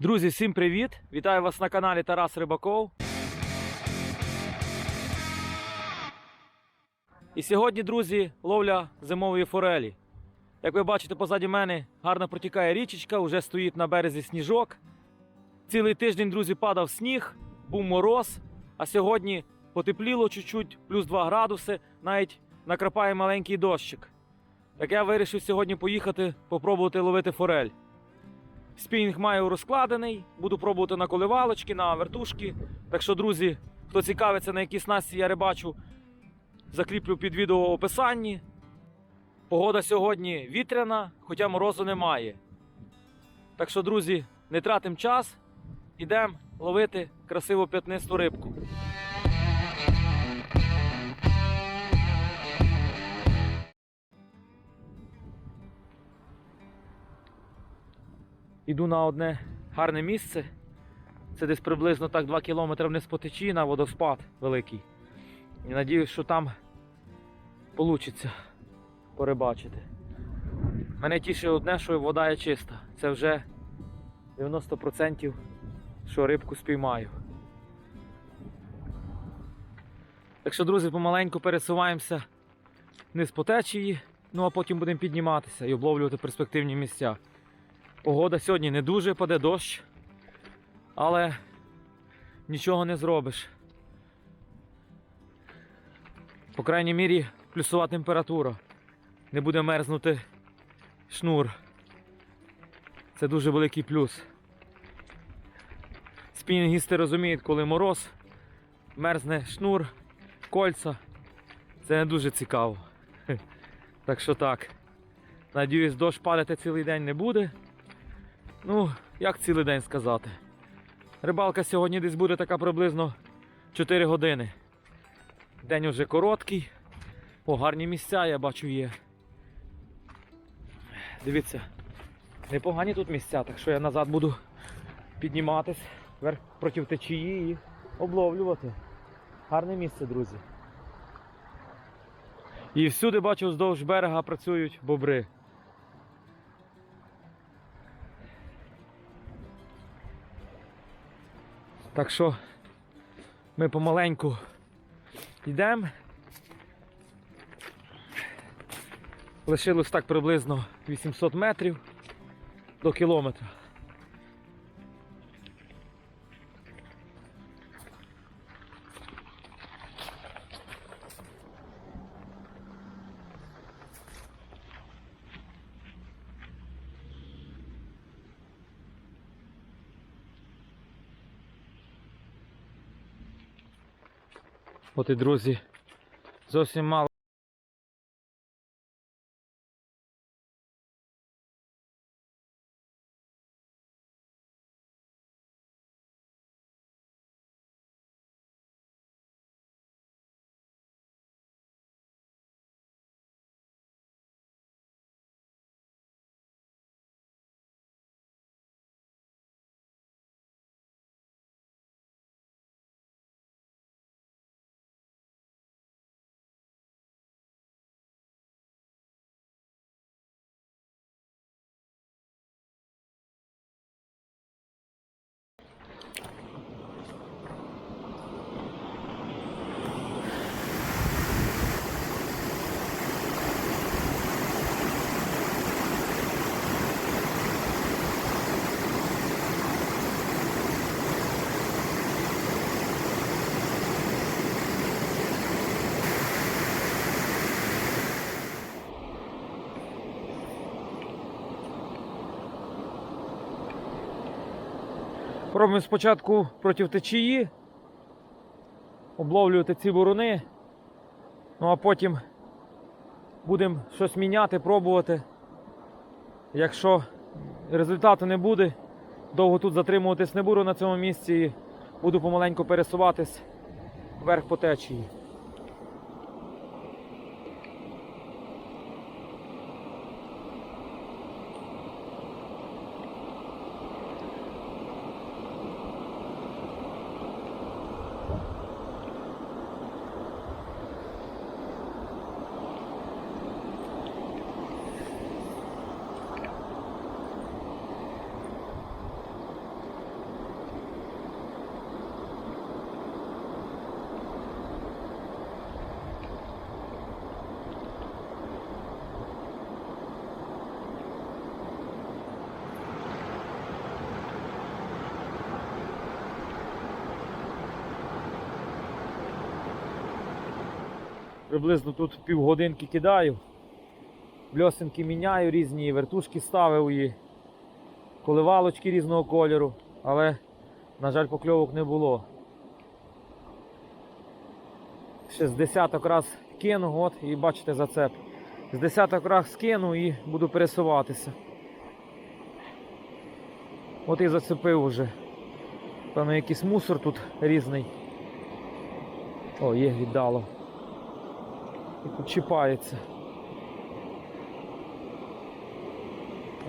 Друзі, всім привіт! Вітаю вас на каналі Тарас Рибаков. І сьогодні, друзі, ловля зимової форелі. Як ви бачите, позаді мене гарно протікає річечка, вже стоїть на березі сніжок. Цілий тиждень, друзі, падав сніг, був мороз, а сьогодні потепліло чуть-чуть, плюс 2 градуси, навіть накрапає маленький дощик. Так я вирішив сьогодні поїхати попробувати ловити форель. Спінінг маю розкладений, буду пробувати на коливалочки, на вертушки. Так що, друзі, хто цікавиться, на які снасті я рибачу, закріплю під відео в описанні. Погода сьогодні вітряна, хоча морозу немає. Так що, друзі, не тратимо час, ідемо ловити красиву п'ятнисту рибку. Іду на одне гарне місце. Це десь приблизно так 2 кілометри вниз по течії на водоспад великий. І надіюсь, що там вийде порибачити. Мене тішить одне, що вода є чиста. Це вже 90% що рибку спіймаю. Так що, друзі, помаленьку пересуваємося вниз по течії, ну а потім будемо підніматися і обловлювати перспективні місця. Погода сьогодні не дуже, паде дощ, але нічого не зробиш. По крайній мірі плюсова температура. Не буде мерзнути шнур. Це дуже великий плюс. Спінінгісти розуміють, коли мороз, мерзне шнур, кольца. Це не дуже цікаво. Так що так. Надіюсь, дощ падати цілий день не буде. Ну, як цілий день сказати. Рибалка сьогодні десь буде така приблизно 4 години. День уже короткий. О, гарні місця я бачу є. Дивіться, непогані тут місця, так що я назад буду підніматись вверх проти течії і обловлювати. Гарне місце, друзі. І всюди бачу вздовж берега працюють бобри. Так що ми помаленьку йдемо. Лишилось так приблизно 800 метрів до кілометра. От і друзі, зовсім мало. Пробуємо спочатку проти течії, обловлювати ці буруни, ну а потім будемо щось міняти, пробувати. Якщо результату не буде, довго тут затримуватись не буду на цьому місці і буду помаленьку пересуватись вверх по течії. Приблизно тут півгодинки кидаю. Бльосинки міняю, різні вертушки ставив і коливалочки різного кольору, але, на жаль, покльовок не було. Ще з десяток раз кину, от, і бачите зацеп. З десяток раз скину і буду пересуватися. От і зацепив уже. Певно, якийсь мусор тут різний. О, є, віддало. Чіпається.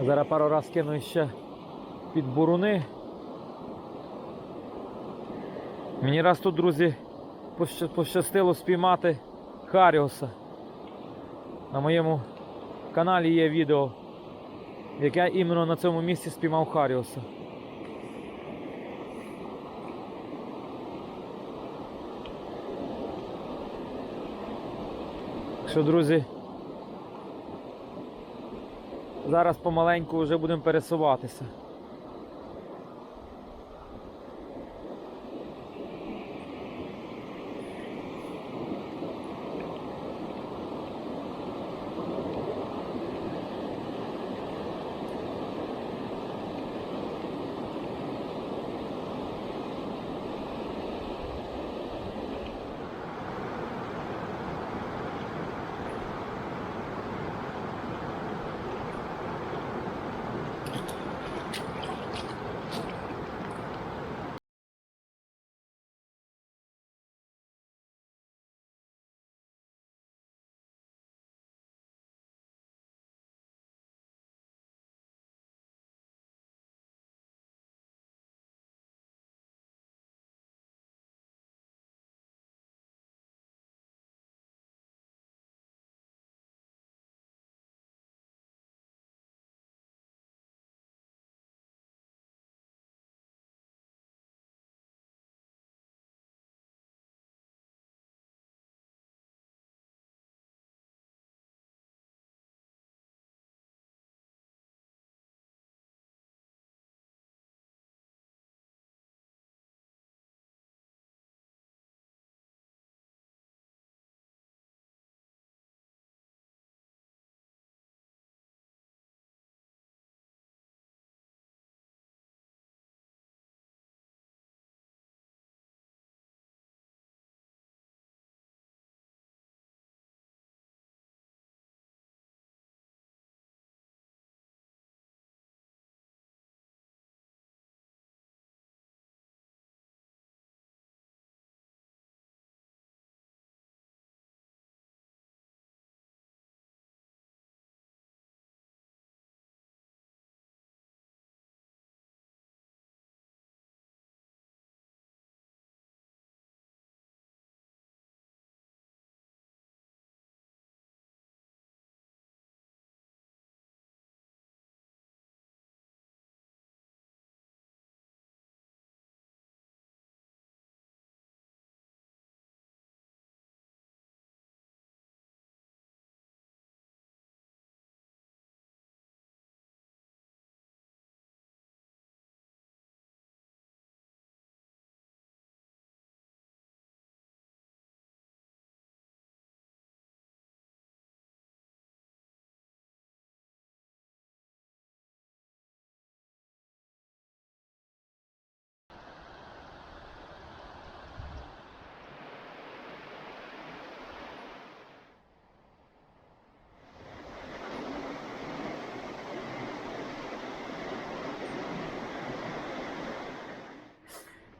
Зараз пару раз кину ще під буруни. Мені раз тут, друзі, пощастило спіймати Харіуса. На моєму каналі є відео, як я іменно на цьому місці спіймав Харіуса. Що, друзі, зараз помаленьку вже будемо пересуватися.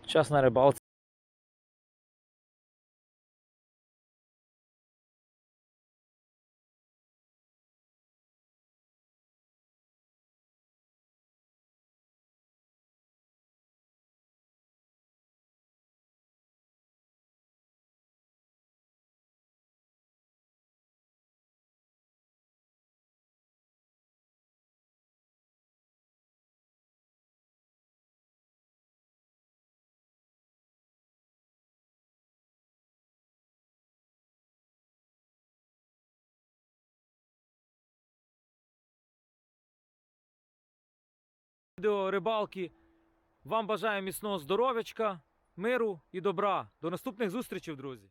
Час на рибалці. Відео рибалки. Вам бажаю міцного здоров'ячка, миру і добра. До наступних зустрічей, друзі!